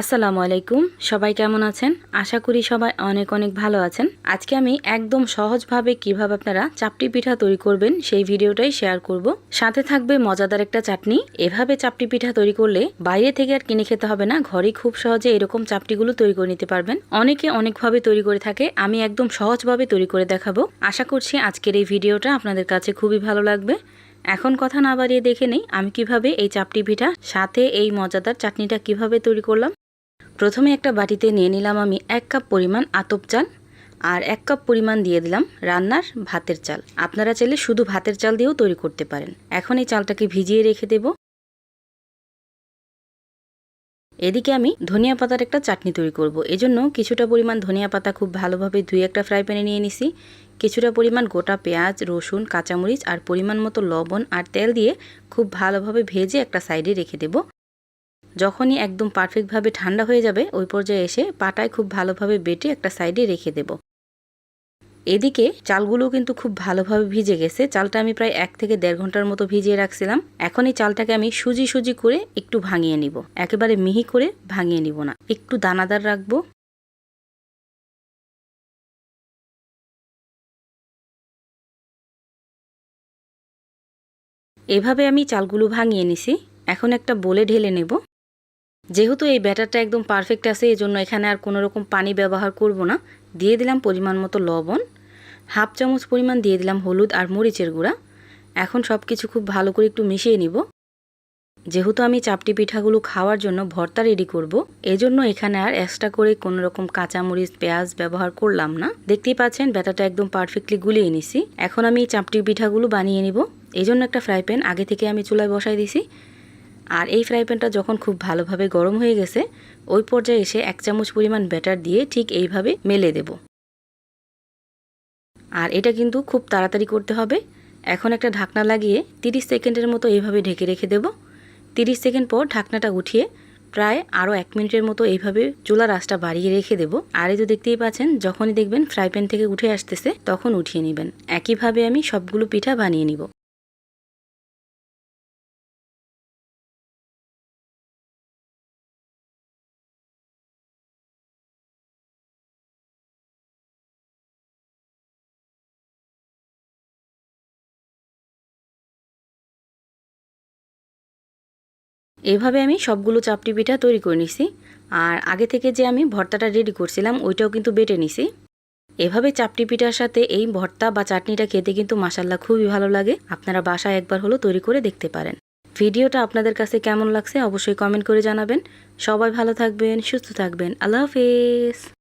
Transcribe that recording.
আসসালামু আলাইকুম। সবাই কেমন আছেন? আশা করি সবাই অনেক অনেক ভালো আছেন। আজকে আমি একদম সহজভাবে কীভাবে আপনারা চাপটি পিঠা তৈরি করবেন সেই ভিডিওটাই শেয়ার করব। সাথে থাকবে মজাদার একটা চাটনি। এভাবে চাপটি পিঠা তৈরি করলে বাইরে থেকে আর কিনে খেতে হবে না। ঘরে খুব সহজে এরকম চাপটিগুলো তৈরি করে নিতে পারবেন। অনেকে অনেকভাবে তৈরি করে থাকে। আমি একদম সহজভাবে তৈরি করে দেখাবো। আশা করছি আজকের এই ভিডিওটা আপনাদের কাছে খুবই ভালো লাগবে। এখন কথা না বাড়িয়ে দেখে নেই, আমি কীভাবে এই চাপটি পিঠা সাথে এই মজাদার চাটনিটা কীভাবে তৈরি করলাম প্রথমে একটা বাটিতে নিয়ে নিলাম আমি এক কাপ পরিমাণ আতপ চাল আর এক কাপ পরিমাণ দিয়ে দিলাম রান্নার ভাতের চাল। আপনারা চাইলে শুধু ভাতের চাল দিয়েও তৈরি করতে পারেন। এখন এই চালটাকে ভিজিয়ে রেখে দেব। এদিকে আমি ধনিয়া পাতার একটা চাটনি তৈরি করব। এজন্য কিছুটা পরিমাণ ধনিয়া পাতা খুব ভালোভাবে ধুয়ে একটা ফ্রাই প্যানে নিয়ে নিছি। কিছুটা পরিমাণ গোটা পেঁয়াজ, রসুন, কাঁচামরিচ আর পরিমাণ মতো লবণ আর তেল দিয়ে খুব ভালোভাবে ভেজে একটা সাইডে রেখে দেব। যখনই একদম পারফেক্টভাবে ঠান্ডা হয়ে যাবে, ওই পর্যায়ে এসে পাটায় খুব ভালোভাবে বেটে একটা সাইডে রেখে দেব। এদিকে চালগুলো কিন্তু খুব ভালোভাবে ভিজে গেছে। চালটা আমি প্রায় এক থেকে দেড় ঘণ্টার মতো ভিজিয়ে রাখছিলাম। এখন এই চালটাকে আমি সুজি সুজি করে একটু ভাঙিয়ে নিব। একেবারে মিহি করে ভাঙিয়ে নিব না। একটু দানাদার রাখব। এভাবে আমি চালগুলো ভাঙিয়ে নিছি। এখন একটা বলে ঢেলে নেব। যেহেতু এই ব্যাটারটা একদম পারফেক্ট আছে এই জন্য এখানে আর কোনো রকম পানি ব্যবহার করব না। দিয়ে দিলাম পরিমাণ মতো লবণ, হাফ চামচ পরিমাণ দিয়ে দিলাম হলুদ আর মরিচের গুঁড়া। এখন সব কিছু খুব ভালো করে একটু মিশিয়ে নিব। যেহেতু আমি চাপটি পিঠাগুলো খাওয়ার জন্য ভর্তা রেডি করব, এজন্য এখানে আর এক্সট্রা করে কোনো রকম কাঁচামরিচ, পেঁয়াজ ব্যবহার করলাম না। দেখতেই পাচ্ছেন ব্যাটাটা একদম পারফেক্টলি গুলিয়ে নিছি। এখন আমি চাপটি পিঠাগুলো বানিয়ে নিব। এই জন্য একটা ফ্রাই প্যান আগে থেকে আমি চুলায় বসাই দিছি। আর এই ফ্রাই প্যানটা যখন খুব ভালোভাবে গরম হয়ে গেছে, ওই পর্যায়ে এসে এক চামচ পরিমাণ ব্যাটার দিয়ে ঠিক এইভাবে মেলে দেব। আর এটা কিন্তু খুব তাড়াতাড়ি করতে হবে। এখন একটা ঢাকনা লাগিয়ে 30 সেকেন্ডের মতো এইভাবে ঢেকে রেখে দেব। 30 সেকেন্ড পর ঢাকনাটা উঠিয়ে প্রায় আরও এক মিনিটের মতো এইভাবে চুলার আঁচটা বাড়িয়ে রেখে দেব। আর এই তো দেখতেই পাচ্ছেন, যখনই দেখবেন ফ্রাই প্যান থেকে উঠে আসতেছে, তখন উঠিয়ে নেবেন। একইভাবে আমি সবগুলো পিঠা বানিয়ে নিব। এভাবে আমি সবগুলো চাপটি পিঠা তৈরি করে নিছি। আর আগে থেকে যে আমি ভর্তাটা রেডি করছিলাম, ওইটাও কিন্তু বেটে নিছি। এভাবে চাপটি পিঠার সাথে এই ভর্তা বা চাটনিটা খেতে কিন্তু মাসাল্লা খুবই ভালো লাগে। আপনারা বাসায় একবার হলো তৈরি করে দেখতে পারেন। ভিডিওটা আপনাদের কাছে কেমন লাগছে অবশ্যই কমেন্ট করে জানাবেন। সবাই ভালো থাকবেন, সুস্থ থাকবেন। আল্লাহ হাফেজ।